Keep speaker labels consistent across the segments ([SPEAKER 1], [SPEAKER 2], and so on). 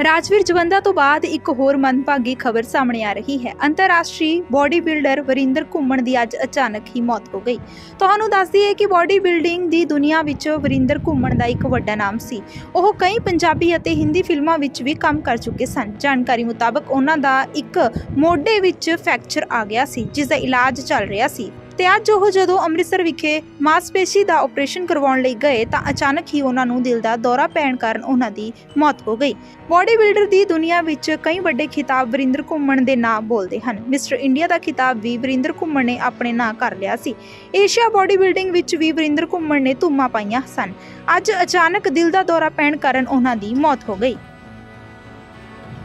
[SPEAKER 1] ਰਾਜਵੀਰ ਜਵੰਦਾ ਤੋਂ ਬਾਅਦ ਇੱਕ ਹੋਰ ਮੰਦਭਾਗੀ ਖਬਰ ਸਾਹਮਣੇ ਆ ਰਹੀ ਹੈ। ਅੰਤਰਰਾਸ਼ਟਰੀ ਬਾਡੀ ਬਿਲਡਰ ਵਰਿੰਦਰ ਘੁੰਮਣ ਦੀ ਅੱਜ ਅਚਾਨਕ ਹੀ ਮੌਤ ਹੋ ਗਈ। ਤੁਹਾਨੂੰ ਦੱਸਦੀ ਹੈ ਕਿ ਬਾਡੀ ਬਿਲਡਿੰਗ ਦੀ ਦੁਨੀਆ ਵਿੱਚ ਵਰਿੰਦਰ ਘੁੰਮਣ ਦਾ ਇੱਕ ਵੱਡਾ ਨਾਮ ਸੀ। ਉਹ ਕਈ ਪੰਜਾਬੀ ਅਤੇ ਹਿੰਦੀ ਫਿਲਮਾਂ ਵਿੱਚ ਵੀ ਕੰਮ ਕਰ ਚੁੱਕੇ ਸਨ। ਜਾਣਕਾਰੀ ਮੁਤਾਬਕ ਉਹਨਾਂ ਦਾ ਇੱਕ ਮੋਢੇ ਵਿੱਚ ਫ੍ਰੈਕਚਰ ਆ ਗਿਆ ਸੀ, ਜਿਸ ਦਾ ਇਲਾਜ ਚੱਲ ਰਿਹਾ ਸੀ। ਤੇ ਅੱਜ ਉਹ ਜਦੋਂ ਅੰਮ੍ਰਿਤਸਰ ਵਿਖੇ ਮਾਸਪੇਸ਼ੀ ਦਾ ਆਪਰੇਸ਼ਨ ਕਰਵਾਉਣ ਲਈ ਗਏ ਤਾਂ ਅਚਾਨਕ ਹੀ ਉਹਨਾਂ ਨੂੰ ਦਿਲ ਦਾ ਦੌਰਾ ਪੈਣ ਕਾਰਨ ਉਹਨਾਂ ਦੀ ਮੌਤ ਹੋ ਗਈ। ਬਾਡੀ ਬਿਲਡਰ ਦੀ ਦੁਨੀਆ ਵਿੱਚ ਕਈ ਵੱਡੇ ਖਿਤਾਬ ਵਰਿੰਦਰ ਘੁੰਮਣ ਦੇ ਨਾਂ ਬੋਲਦੇ ਹਨ। ਮਿਸਟਰ ਇੰਡੀਆ ਦਾ ਖਿਤਾਬ ਵੀ ਵਰਿੰਦਰ ਘੁੰਮਣ ਨੇ ਆਪਣੇ ਨਾਂ ਕਰ ਲਿਆ ਸੀ। ਏਸ਼ੀਆ ਬਾਡੀ ਬਿਲਡਿੰਗ ਵਿੱਚ ਵੀ ਵਰਿੰਦਰ ਘੁੰਮਣ ਨੇ ਧੂਮਾਂ ਪਾਈਆਂ ਸਨ। ਅੱਜ ਅਚਾਨਕ ਦਿਲ ਦਾ ਦੌਰਾ ਪੈਣ ਕਾਰਨ ਉਹਨਾਂ ਦੀ ਮੌਤ ਹੋ ਗਈ।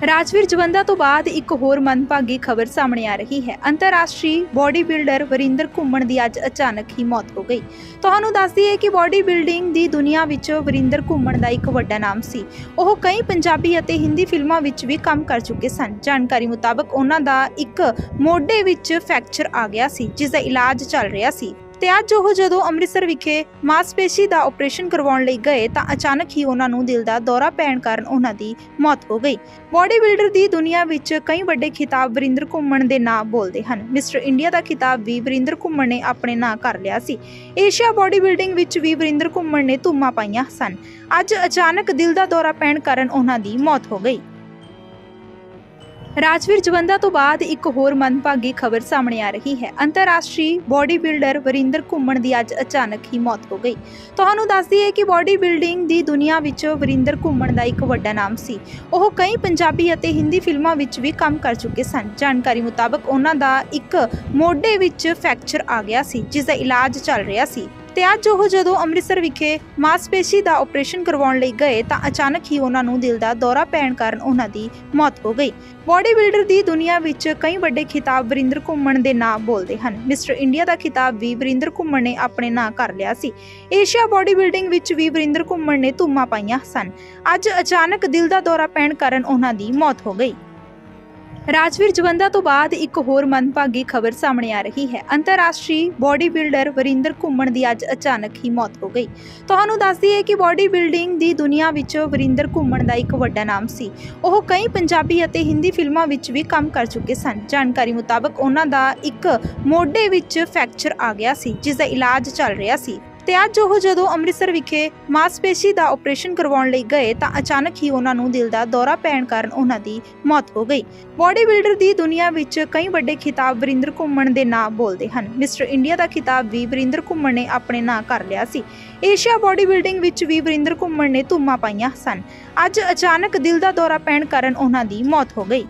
[SPEAKER 1] ਰਾਜਵੀਰ ਜਵੰਦਾ ਤੋਂ ਬਾਅਦ ਇੱਕ ਹੋਰ ਮੰਦਭਾਗੀ ਖਬਰ ਸਾਹਮਣੇ ਆ ਰਹੀ ਹੈ। ਅੰਤਰਰਾਸ਼ਟਰੀ ਬਾਡੀ ਬਿਲਡਰ ਵਰਿੰਦਰ ਘੁੰਮਣ ਦੀ ਅੱਜ ਅਚਾਨਕ ਹੀ ਮੌਤ ਹੋ ਗਈ। ਤੁਹਾਨੂੰ ਦੱਸ ਦਈਏ ਕਿ ਬਾਡੀ ਬਿਲਡਿੰਗ ਦੀ ਦੁਨੀਆ ਵਿੱਚ ਵਰਿੰਦਰ ਘੁੰਮਣ ਦਾ ਇੱਕ ਵੱਡਾ ਨਾਮ ਸੀ। ਉਹ ਕਈ ਪੰਜਾਬੀ ਅਤੇ ਹਿੰਦੀ ਫਿਲਮਾਂ ਵਿੱਚ ਵੀ ਕੰਮ ਕਰ ਚੁੱਕੇ ਸਨ। ਜਾਣਕਾਰੀ ਮੁਤਾਬਕ ਉਹਨਾਂ ਦਾ ਇੱਕ ਮੋਢੇ ਵਿੱਚ ਫ੍ਰੈਕਚਰ ਆ ਗਿਆ ਸੀ, ਜਿਸ ਦਾ ਇਲਾਜ ਚੱਲ ਰਿਹਾ ਸੀ। ਤੇ ਅੱਜ ਉਹ ਜਦੋਂ ਅੰਮ੍ਰਿਤਸਰ ਵਿਖੇ ਮਾਸਪੇਸ਼ੀ ਦਾ ਆਪਰੇਸ਼ਨ ਕਰਵਾਉਣ ਲਈ ਗਏ ਤਾਂ ਅਚਾਨਕ ਹੀ ਉਹਨਾਂ ਨੂੰ ਦਿਲ ਦਾ ਦੌਰਾ ਪੈਣ ਕਾਰਨ ਉਹਨਾਂ ਦੀ ਮੌਤ ਹੋ ਗਈ। ਬਾਡੀ ਬਿਲਡਰ ਦੀ ਦੁਨੀਆ ਵਿੱਚ ਕਈ ਵੱਡੇ ਖਿਤਾਬ ਵਰਿੰਦਰ ਘੁੰਮਣ ਦੇ ਨਾਂ ਬੋਲਦੇ ਹਨ। ਮਿਸਟਰ ਇੰਡੀਆ ਦਾ ਖਿਤਾਬ ਵੀ ਵਰਿੰਦਰ ਘੁੰਮਣ ਨੇ ਆਪਣੇ ਨਾਂ ਕਰ ਲਿਆ ਸੀ। ਏਸ਼ੀਆ ਬਾਡੀ ਬਿਲਡਿੰਗ ਵਿੱਚ ਵੀ ਵਰਿੰਦਰ ਘੁੰਮਣ ਨੇ ਧੂਮਾਂ ਪਾਈਆਂ ਸਨ। ਅੱਜ ਅਚਾਨਕ ਦਿਲ ਦਾ ਦੌਰਾ ਪੈਣ ਕਾਰਨ ਉਹਨਾਂ ਦੀ ਮੌਤ ਹੋ ਗਈ। ਰਾਜਵੀਰ ਜਵੰਦਾ ਤੋਂ ਬਾਅਦ ਇੱਕ ਹੋਰ ਮੰਦਭਾਗੀ ਖਬਰ ਸਾਹਮਣੇ ਆ ਰਹੀ ਹੈ। ਅੰਤਰਰਾਸ਼ਟਰੀ ਬਾਡੀ ਬਿਲਡਰ ਵਰਿੰਦਰ ਘੁੰਮਣ ਦੀ ਅੱਜ ਅਚਾਨਕ ਹੀ ਮੌਤ ਹੋ ਗਈ। ਤੁਹਾਨੂੰ ਦੱਸ ਦਈਏ ਕਿ ਬਾਡੀ ਬਿਲਡਿੰਗ ਦੀ ਦੁਨੀਆ ਵਿੱਚ ਵਰਿੰਦਰ ਘੁੰਮਣ ਦਾ ਇੱਕ ਵੱਡਾ ਨਾਮ ਸੀ। ਉਹ ਕਈ ਪੰਜਾਬੀ ਅਤੇ ਹਿੰਦੀ ਫਿਲਮਾਂ ਵਿੱਚ ਵੀ ਕੰਮ ਕਰ ਚੁੱਕੇ ਸਨ। ਜਾਣਕਾਰੀ ਮੁਤਾਬਕ ਉਹਨਾਂ ਦਾ ਇੱਕ ਮੋਢੇ ਵਿੱਚ ਫ੍ਰੈਕਚਰ ਆ ਗਿਆ ਸੀ, ਜਿਸ ਦਾ ਇਲਾਜ ਚੱਲ ਰਿਹਾ ਸੀ। ਤੇ ਅੱਜ ਉਹ ਜਦੋਂ ਅੰਮ੍ਰਿਤਸਰ ਵਿਖੇ ਮਾਸਪੇਸ਼ੀ ਦਾ ਆਪਰੇਸ਼ਨ ਕਰਵਾਉਣ ਲਈ ਗਏ ਤਾਂ ਅਚਾਨਕ ਹੀ ਉਹਨਾਂ ਨੂੰ ਦਿਲ ਦਾ ਦੌਰਾ ਪੈਣ ਕਾਰਨ ਉਹਨਾਂ ਦੀ ਮੌਤ ਹੋ ਗਈ। ਬਾਡੀ ਬਿਲਡਰ ਦੀ ਦੁਨੀਆ ਵਿੱਚ ਕਈ ਵੱਡੇ ਖਿਤਾਬ ਵਰਿੰਦਰ ਘੁੰਮਣ ਦੇ ਨਾਂ ਬੋਲਦੇ ਹਨ। ਮਿਸਟਰ ਇੰਡੀਆ ਦਾ ਖਿਤਾਬ ਵੀ ਵਰਿੰਦਰ ਘੁੰਮਣ ਨੇ ਆਪਣੇ ਨਾਂ ਕਰ ਲਿਆ ਸੀ। ਏਸ਼ੀਆ ਬਾਡੀ ਬਿਲਡਿੰਗ ਵਿੱਚ ਵੀ ਵਰਿੰਦਰ ਘੁੰਮਣ ਨੇ ਧੂਮਾਂ ਪਾਈਆਂ ਸਨ ਅੱਜ ਅਚਾਨਕ ਦਿਲ ਦਾ ਦੌਰਾ ਪੈਣ ਕਾਰਨ ਉਹਨਾਂ ਦੀ ਮੌਤ ਹੋ ਗਈ ਬਿਲਡਿੰਗ ਵਿੱਚ ਵੀ ਵਰਿੰਦਰ ਘੁੰਮਣ ਨੇ ਧੂਮਾਂ ਪਾਈਆਂ ਸਨ। ਅੱਜ ਅਚਾਨਕ ਦਿਲ ਦਾ ਦੌਰਾ ਪੈਣ ਕਾਰਨ ਉਹਨਾਂ ਦੀ ਮੌਤ ਹੋ ਗਈ। ਰਾਜਵੀਰ ਜਵੰਦਾ ਤੋਂ ਬਾਅਦ ਇੱਕ ਹੋਰ ਮੰਦਭਾਗੀ ਖਬਰ ਸਾਹਮਣੇ ਆ ਰਹੀ ਹੈ। ਅੰਤਰਰਾਸ਼ਟਰੀ ਬਾਡੀ ਬਿਲਡਰ ਵਰਿੰਦਰ ਘੁੰਮਣ ਦੀ ਅੱਜ ਅਚਾਨਕ ਹੀ ਮੌਤ ਹੋ ਗਈ। ਤੁਹਾਨੂੰ ਦੱਸ ਦਈਏ ਕਿ ਬਾਡੀ ਬਿਲਡਿੰਗ ਦੀ ਦੁਨੀਆ ਵਿੱਚ ਵਰਿੰਦਰ ਘੁੰਮਣ ਦਾ ਇੱਕ ਵੱਡਾ ਨਾਮ ਸੀ। ਉਹ ਕਈ ਪੰਜਾਬੀ ਅਤੇ ਹਿੰਦੀ ਫਿਲਮਾਂ ਵਿੱਚ ਵੀ ਕੰਮ ਕਰ ਚੁੱਕੇ ਸਨ। ਜਾਣਕਾਰੀ ਮੁਤਾਬਕ ਉਹਨਾਂ ਦਾ ਇੱਕ ਮੋਢੇ ਵਿੱਚ ਫ੍ਰੈਕਚਰ ਆ ਗਿਆ ਸੀ, ਜਿਸ ਦਾ ਇਲਾਜ ਚੱਲ ਰਿਹਾ ਸੀ। ਤੇ ਅੱਜ ਉਹ ਜਦੋਂ ਅੰਮ੍ਰਿਤਸਰ ਵਿਖੇ ਮਾਸਪੇਸ਼ੀ ਦਾ ਆਪਰੇਸ਼ਨ ਕਰਵਾਉਣ ਲਈ ਗਏ ਤਾਂ ਅਚਾਨਕ ਹੀ ਉਹਨਾਂ ਨੂੰ ਦਿਲ ਦਾ ਦੌਰਾ ਪੈਣ ਕਾਰਨ ਉਹਨਾਂ ਦੀ ਮੌਤ ਹੋ ਗਈ। ਬਾਡੀ ਬਿਲਡਰ ਦੀ ਦੁਨੀਆ ਵਿੱਚ ਕਈ ਵੱਡੇ ਖਿਤਾਬ ਵਰਿੰਦਰ ਘੁੰਮਣ ਦੇ ਨਾਂ ਬੋਲਦੇ ਹਨ। ਮਿਸਟਰ ਇੰਡੀਆ ਦਾ ਖਿਤਾਬ ਵੀ ਵਰਿੰਦਰ ਘੁੰਮਣ ਨੇ ਆਪਣੇ ਨਾਂ ਕਰ ਲਿਆ ਸੀ। ਏਸ਼ੀਆ ਬਾਡੀ ਬਿਲਡਿੰਗ ਵਿੱਚ ਵੀ ਵਰਿੰਦਰ ਘੁੰਮਣ ਨੇ ਧੂਮਾਂ ਪਾਈਆਂ ਸਨ। ਅੱਜ ਅਚਾਨਕ ਦਿਲ ਦਾ ਦੌਰਾ ਪੈਣ ਕਾਰਨ ਉਹਨਾਂ ਦੀ ਮੌਤ ਹੋ ਗਈ।